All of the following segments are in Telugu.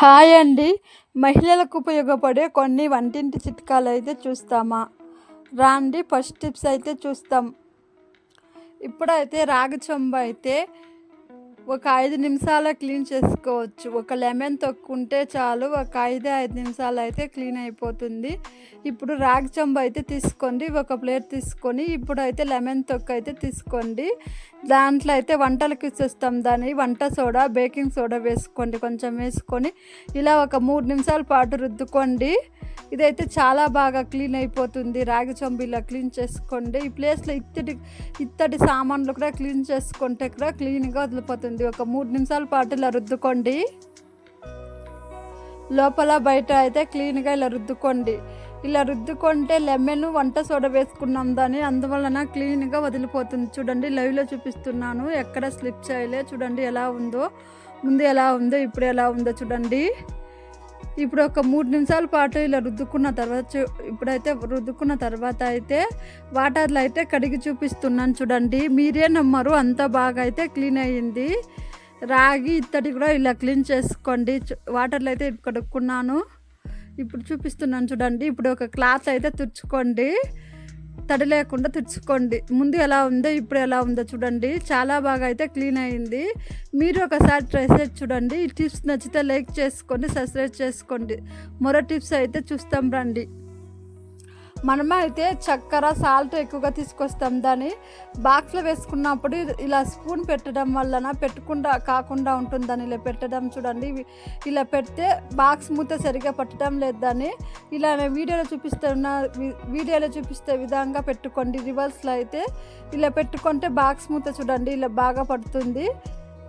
హాయ్ అండి. మహిళలకు ఉపయోగపడే కొన్ని వంటింటి చిట్కాలు అయితే చూస్తామా? రాండి ఫస్ట్ టిప్స్ అయితే చూస్తాం. ఇప్పుడైతే రాగి అయితే ఒక ఐదు నిమిషాలు క్లీన్ చేసుకోవచ్చు. ఒక లెమన్ తొక్కుంటే చాలు. ఒక ఐదు ఐదు నిమిషాలు అయితే క్లీన్ అయిపోతుంది. ఇప్పుడు రాగి చెంబు అయితే తీసుకోండి. ఒక ప్లేట్ తీసుకొని ఇప్పుడు అయితే లెమన్ తొక్క అయితే తీసుకోండి. దాంట్లో అయితే వంటలకి ఇచ్చేస్తాం. దాన్ని వంట సోడా బేకింగ్ సోడా వేసుకోండి. కొంచెం వేసుకొని ఇలా ఒక మూడు నిమిషాల పాటు రుద్దుకోండి. ఇదైతే చాలా బాగా క్లీన్ అయిపోతుంది. రాగి చొంబు ఇలా క్లీన్ చేసుకోండి. ఈ ప్లేస్లో ఇత్తడి ఇత్తడి సామాన్లు కూడా క్లీన్ చేసుకుంటే కూడా క్లీన్గా వదిలిపోతుంది. ఒక మూడు నిమిషాల పాటు ఇలా రుద్దుకోండి. లోపల బయట అయితే క్లీన్గా ఇలా రుద్దుకోండి. ఇలా రుద్దుకుంటే లెమన్ వంట సోడ వేసుకున్నాం దాన్ని. అందువలన క్లీన్గా వదిలిపోతుంది. చూడండి లైవ్లో చూపిస్తున్నాను. ఎక్కడ స్లిప్ చేయలే. చూడండి ఎలా ఉందో. ముందు ఎలా ఉందో ఇప్పుడు ఎలా ఉందో చూడండి. ఇప్పుడు ఒక మూడు నిమిషాల పాటు ఇలా రుద్దుకున్న తర్వాత ఇప్పుడైతే రుద్దుకున్న తర్వాత అయితే వాటర్లో అయితే కడిగి చూపిస్తున్నాను చూడండి. మీరే నమ్మరు అంత బాగా అయితే క్లీన్ అయ్యింది. రాగి ఇత్తడి కూడా ఇలా క్లీన్ చేసుకోండి. వాటర్లో అయితే కడుక్కున్నాను. ఇప్పుడు చూపిస్తున్నాను చూడండి. ఇప్పుడు ఒక క్లాత్ అయితే తుడుచుకోండి. తడి లేకుండా తుడుచుకోండి. ముందు ఎలా ఉందో ఇప్పుడు ఎలా ఉందో చూడండి. చాలా బాగా అయితే క్లీన్ అయింది. మీరు ఒకసారి ట్రై చేసి చూడండి. ఈ టిప్స్ నచ్చితే లైక్ చేసుకోండి సబ్స్క్రైబ్ చేసుకోండి. మరో టిప్స్ అయితే చూస్తాం రండి. మనమే అయితే చక్కెర సాల్ట్ ఎక్కువగా తీసుకొస్తాం. దాన్ని బాక్స్లో వేసుకున్నప్పుడు ఇలా స్పూన్ పెట్టడం వలన పెట్టకుండా కాకుండా ఉంటుందని ఇలా పెట్టడం చూడండి. ఇలా పెడితే బాక్స్ మూత సరిగా పట్టడం లేదు దాన్ని ఇలా నేను వీడియోలో చూపిస్తున్న. వీడియోలో చూపిస్తే విధంగా పెట్టుకోండి. రివర్స్లో అయితే ఇలా పెట్టుకుంటే బాక్స్ మూత చూడండి ఇలా బాగా పడుతుంది.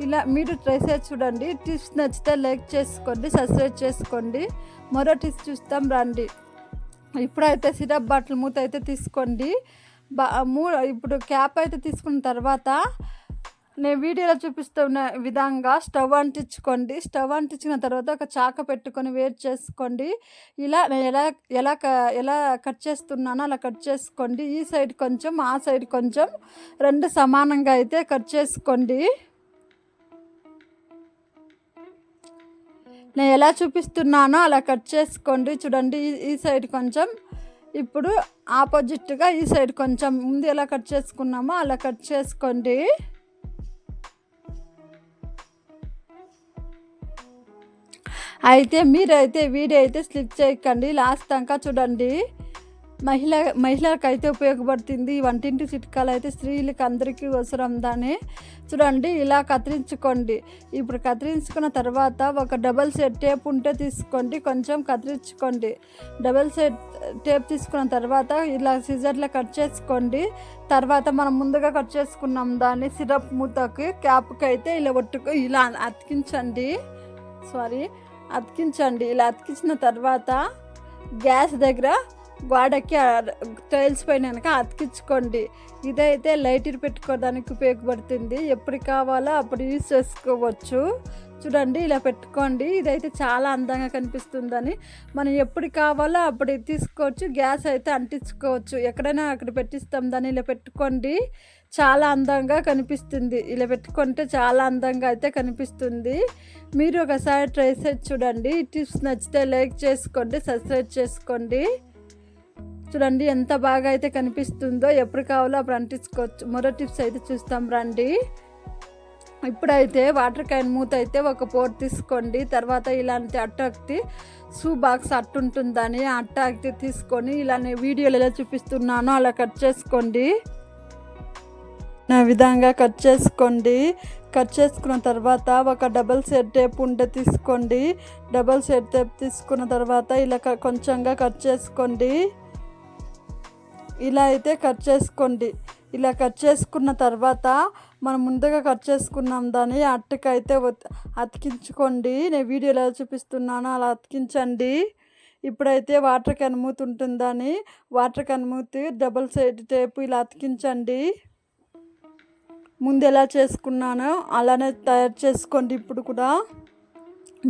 ఇలా మీరు ట్రై చేసి చూడండి. టిప్స్ నచ్చితే లైక్ చేసుకోండి సబ్స్క్రైబ్ చేసుకోండి. మరో టిప్స్ చూస్తాం. రండి. ఇప్పుడైతే సిరప్ బాటిల్ మూత అయితే తీసుకోండి. బా మూ ఇప్పుడు క్యాప్ అయితే తీసుకున్న తర్వాత నేను వీడియోలో చూపిస్తున్న విధంగా స్టవ్ అంటించుకోండి. స్టవ్ అంటించిన తర్వాత ఒక చాక పెట్టుకొని వేడి చేసుకోండి. ఇలా నేను ఎలా ఎలా క- ఎలా కట్ చేస్తున్నానో అలా కట్ చేసుకోండి. ఈ సైడ్ కొంచెం ఆ సైడ్ కొంచెం రెండు సమానంగా అయితే కట్ చేసుకోండి. నేను ఎలా చూపిస్తున్నానో అలా కట్ చేసుకోండి. చూడండి ఈ- సైడ్ కొంచెం ఇప్పుడు ఆపోజిట్గా ఈ సైడ్ కొంచెం ముందు ఎలా కట్ చేసుకున్నామో అలా కట్ చేసుకోండి. అయితే మీరైతే వీడియో అయితే స్లిప్ చేయకండి. లాస్ట్ దాకా చూడండి. మహిళ మహిళలకు అయితే ఉపయోగపడుతుంది. వంటింటి చిట్కాలు అయితే స్త్రీలకు అందరికీ అవసరం దాన్ని చూడండి ఇలా కత్తిరించుకోండి. ఇప్పుడు కత్తిరించుకున్న తర్వాత ఒక డబల్ సెట్ టేప్ ఉంటే తీసుకోండి. కొంచెం కత్తిరించుకోండి. డబల్ సెట్ టేప్ తీసుకున్న తర్వాత ఇలా సిజర్లో కట్ చేసుకోండి. తర్వాత మనం ముందుగా కట్ చేసుకున్నాం దాన్ని సిరప్ మూతకి క్యాప్కి అయితే ఇలా ఒట్టుకు ఇలా అతికించండి. సారీ అతికించండి. ఇలా అతికించిన తర్వాత గ్యాస్ దగ్గర గోడకి టైల్స్ పైన కనుక అతికించుకోండి. ఇదైతే లైటర్ పెట్టుకోవడానికి ఉపయోగపడుతుంది. ఎప్పుడు కావాలో అప్పుడు యూజ్ చేసుకోవచ్చు. చూడండి ఇలా పెట్టుకోండి. ఇదైతే చాలా అందంగా కనిపిస్తుందని. మనం ఎప్పుడు కావాలో అప్పుడు తీసుకోవచ్చు. గ్యాస్ అయితే అంటించుకోవచ్చు. ఎక్కడైనా అక్కడ పెట్టిస్తాం దాన్ని ఇలా పెట్టుకోండి. చాలా అందంగా కనిపిస్తుంది. ఇలా పెట్టుకుంటే చాలా అందంగా అయితే కనిపిస్తుంది. మీరు ఒకసారి ట్రై చేసి చూడండి. టిప్స్ నచ్చితే లైక్ చేసుకోండి సబ్స్క్రైబ్ చేసుకోండి. చూడండి ఎంత బాగా అయితే కనిపిస్తుందో ఎప్పుడు కావాలో అప్పుడు అంటించుకోవచ్చు. మరో టిప్స్ అయితే చూస్తాం రండి. ఇప్పుడైతే వాటర్ క్యాన్ మూత అయితే ఒక పోట్ తీసుకోండి. తర్వాత ఇలాంటి అట్టాక్తి షూ బాక్స్ అట్టుంటుందని అట్టాక్తి తీసుకొని ఇలానే వీడియోలో ఎలా చూపిస్తున్నానో అలా కట్ చేసుకోండి. నా విధంగా కట్ చేసుకోండి. కట్ చేసుకున్న తర్వాత ఒక డబల్ సెట్ టేప్ ఉంటే తీసుకోండి. డబల్ సెట్ టేప్ తీసుకున్న తర్వాత ఇలా కొంచెంగా కట్ చేసుకోండి. ఇలా అయితే కట్ చేసుకోండి. ఇలా కట్ చేసుకున్న తర్వాత మనం ముందుగా కట్ చేసుకున్నాం దాన్ని అట్టకైతే అతికించుకోండి. నేను వీడియోలో ఎలా చూపిస్తున్నానో అలా అతికించండి. ఇప్పుడైతే వాటర్ క్యాన్ మూత ఉంటుందని వాటర్ క్యాన్ మూతి డబల్ సైడ్ టేపు ఇలా అతికించండి. ముందు ఎలా చేసుకున్నానో అలానే తయారు చేసుకోండి ఇప్పుడు కూడా.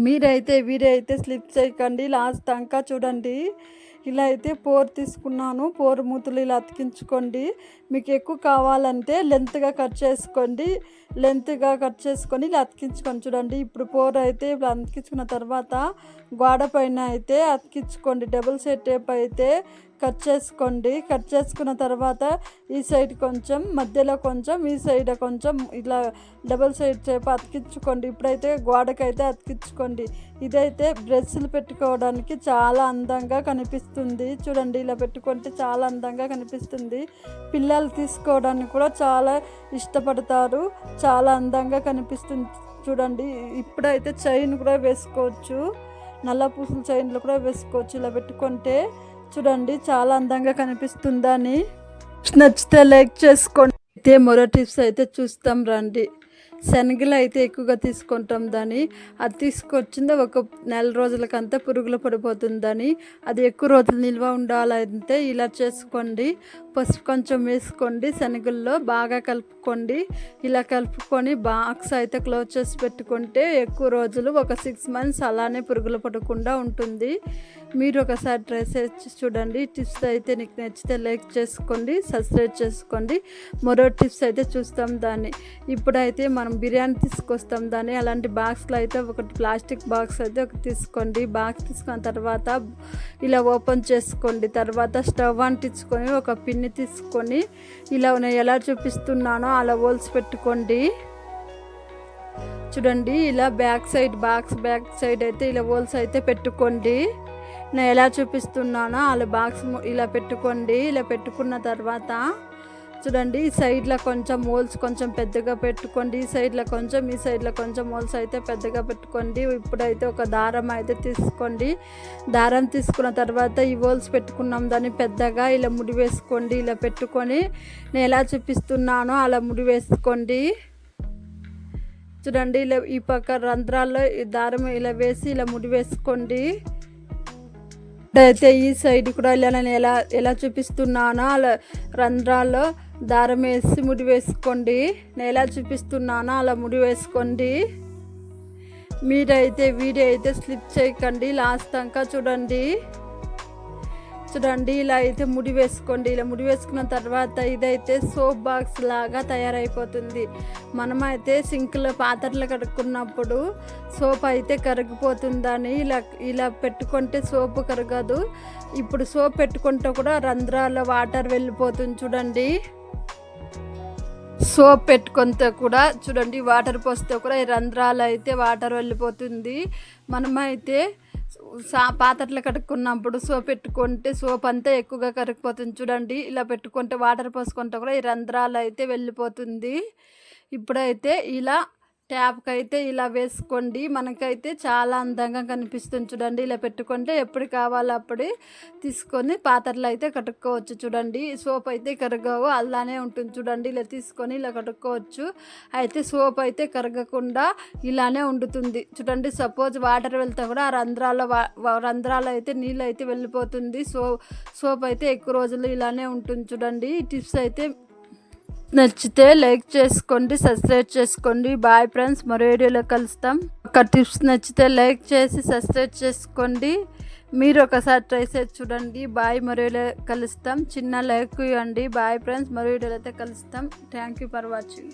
మీరైతే వీడియో అయితే స్లిప్ చేయకండి. లాస్ట్ దాకా చూడండి. ఇలా అయితే పోరు తీసుకున్నాను. పోరు మూతులు ఇలా అతికించుకోండి. మీకు ఎక్కువ కావాలంటే లెంత్గా కట్ చేసుకోండి. లెంత్గా కట్ చేసుకొని ఇలా అతికించుకొని చూడండి. ఇప్పుడు పోర్ అయితే ఇప్పుడు అతికించుకున్న తర్వాత గోడ పైన అయితే అతికించుకోండి. డబుల్ సైడ్ టేప్ అయితే కట్ చేసుకోండి. కట్ చేసుకున్న తర్వాత ఈ సైడ్ కొంచెం మధ్యలో కొంచెం ఈ సైడ్ కొంచెం ఇలా డబుల్ సైడ్ టేప్ అతికించుకోండి. ఇప్పుడైతే గోడకైతే అతికించుకోండి. ఇదైతే బ్రష్లు పెట్టుకోవడానికి చాలా అందంగా కనిపిస్తుంది. చూడండి ఇలా పెట్టుకుంటే చాలా అందంగా కనిపిస్తుంది. పిల్లలు తీసుకోవడానికి కూడా చాలా ఇష్టపడతారు. చాలా అందంగా కనిపిస్తుంది చూడండి. ఇప్పుడైతే చైన్ కూడా వేసుకోవచ్చు. నల్ల పూసల చైన్లు కూడా వేసుకోవచ్చు ఇలా పెట్టుకుంటే. చూడండి చాలా అందంగా కనిపిస్తుందని. నచ్చితే లైక్ చేసుకోండి. అయితే మరో టిప్స్ అయితే చూస్తాం రండి. శనగలు అయితే ఎక్కువగా తీసుకుంటాం దాన్ని. అది తీసుకొచ్చింది ఒక నెల రోజులకంతా పురుగులు పడిపోతుందని. అది ఎక్కువ రోజులు నిల్వ ఉండాలంటే ఇలా చేసుకోండి. పసుపు కొంచెం వేసుకోండి శనగల్లో బాగా కలుపుకోండి. ఇలా కలుపుకొని బాక్స్ అయితే క్లోజ్ చేసి పెట్టుకుంటే ఎక్కువ రోజులు ఒక సిక్స్ మంత్స్ అలానే పురుగులు పడకుండా ఉంటుంది. మీరు ఒకసారి ట్రై చేసి చూడండి. టిప్స్ అయితే నీకు నచ్చితే లైక్ చేసుకోండి సబ్స్క్రైబ్ చేసుకోండి. మరో టిప్స్ అయితే చూస్తాం దాన్ని. ఇప్పుడైతే మనం బిర్యానీ తీసుకొస్తాం దాన్ని. అలాంటి బాక్స్లో అయితే ఒకటి ప్లాస్టిక్ బాక్స్ అయితే ఒకటి తీసుకోండి. బాక్స్ తీసుకున్న తర్వాత ఇలా ఓపెన్ చేసుకోండి. తర్వాత స్టవ్ అంటించుకొని ఒక పిన్ని తీసుకొని ఇలా నేను ఎలా చూపిస్తున్నానో అలా హోల్స్ పెట్టుకోండి. చూడండి ఇలా back side box back side అయితే ఇలా హోల్స్ అయితే పెట్టుకోండి. నేను ఎలా చూపిస్తున్నానో వాళ్ళ బాక్స్ ఇలా పెట్టుకోండి ఇలా పెట్టుకున్న తర్వాత చూడండి ఈ సైడ్లో కొంచెం హోల్స్ కొంచెం పెద్దగా పెట్టుకోండి ఈ సైడ్లో కొంచెం ఈ సైడ్లో కొంచెం హోల్స్ అయితే పెద్దగా పెట్టుకోండి ఇప్పుడైతే ఒక దారం అయితే తీసుకోండి. దారం తీసుకున్న తర్వాత ఈ హోల్స్ పెట్టుకున్నాం దాన్ని పెద్దగా ఇలా ముడి వేసుకోండి ఇలా పెట్టుకొని నేను ఎలా చూపిస్తున్నానో అలా ముడి వేసుకోండి. చూడండి ఇలా ఈ పక్క రంధ్రాల్లో ఈ దారం ఇలా వేసి ఇలా ముడి వేసుకోండి. అయితే ఈ సైడ్ కూడా ఇలా నేను ఎలా ఎలా చూపిస్తున్నానో అలా రంధ్రాల్లో దారం వేసి ముడి వేసుకోండి. నేను ఎలా చూపిస్తున్నానో అలా ముడి వేసుకోండి. మీరైతే వీడియో అయితే స్లిప్ చేయకండి. లాస్ట్ దాకా చూడండి. చూడండి ఇలా అయితే ముడి వేసుకోండి. ఇలా ముడి వేసుకున్న తర్వాత ఇదైతే సోప్ బాక్స్ లాగా తయారైపోతుంది. మనమైతే సింక్లో పాత్రలు కడుక్కున్నప్పుడు సోప్ అయితే కరిగిపోతుందని ఇలా ఇలా పెట్టుకుంటే సోప్ కరగదు. ఇప్పుడు సోప్ పెట్టుకుంటే కూడా రంధ్రాల్లో వాటర్ వెళ్ళిపోతుంది చూడండి. సోప్ పెట్టుకుంటే కూడా చూడండి వాటర్ పోస్తే కూడా ఈ రంధ్రాలు అయితే వాటర్ వెళ్ళిపోతుంది. మనమైతే సా పాత్రలు కడుక్కున్నప్పుడు సోప్ పెట్టుకుంటే సోప్ అంతా ఎక్కువగా కరిగిపోతుంది చూడండి. ఇలా పెట్టుకుంటే వాటర్ పోసుకుంటే కూడా ఈ రంధ్రాలు అయితే వెళ్ళిపోతుంది. ఇప్పుడైతే ఇలా ట్యాప్కి అయితే ఇలా వేసుకోండి. మనకైతే చాలా అందంగా కనిపిస్తుంది చూడండి. ఇలా పెట్టుకుంటే ఎప్పుడు కావాలో అప్పుడే తీసుకొని పాత్రలు అయితే కట్టుకోవచ్చు చూడండి. సోప్ అయితే కరగవు అలానే ఉంటుంది చూడండి. ఇలా తీసుకొని ఇలా కట్టుకోవచ్చు అయితే సోప్ అయితే కరగకుండా ఇలానే ఉండుతుంది చూడండి. సపోజ్ వాటర్ వెళ్తే కూడా ఆ రంధ్రాల రంధ్రాలు అయితే నీళ్ళు అయితే వెళ్ళిపోతుంది. సో సోప్ అయితే ఎక్కువ రోజులు ఇలానే ఉంటుంది చూడండి. టిప్స్ అయితే నచ్చితే లైక్ చేసుకోండి సబ్స్క్రైబ్ చేసుకోండి. బాయ్ ఫ్రెండ్స్ మరో వీడియోలో కలుస్తాం. ఒక టిప్స్ నచ్చితే లైక్ చేసి సబ్స్క్రైబ్ చేసుకోండి. మీరు ఒకసారి ట్రై చేసి చూడండి. బాయ్ మరో కలుస్తాం. చిన్న లైక్ ఇవ్వండి. బాయ్ ఫ్రెండ్స్ మరో వీడియోలో అయితే కలుస్తాం. Thank you for watching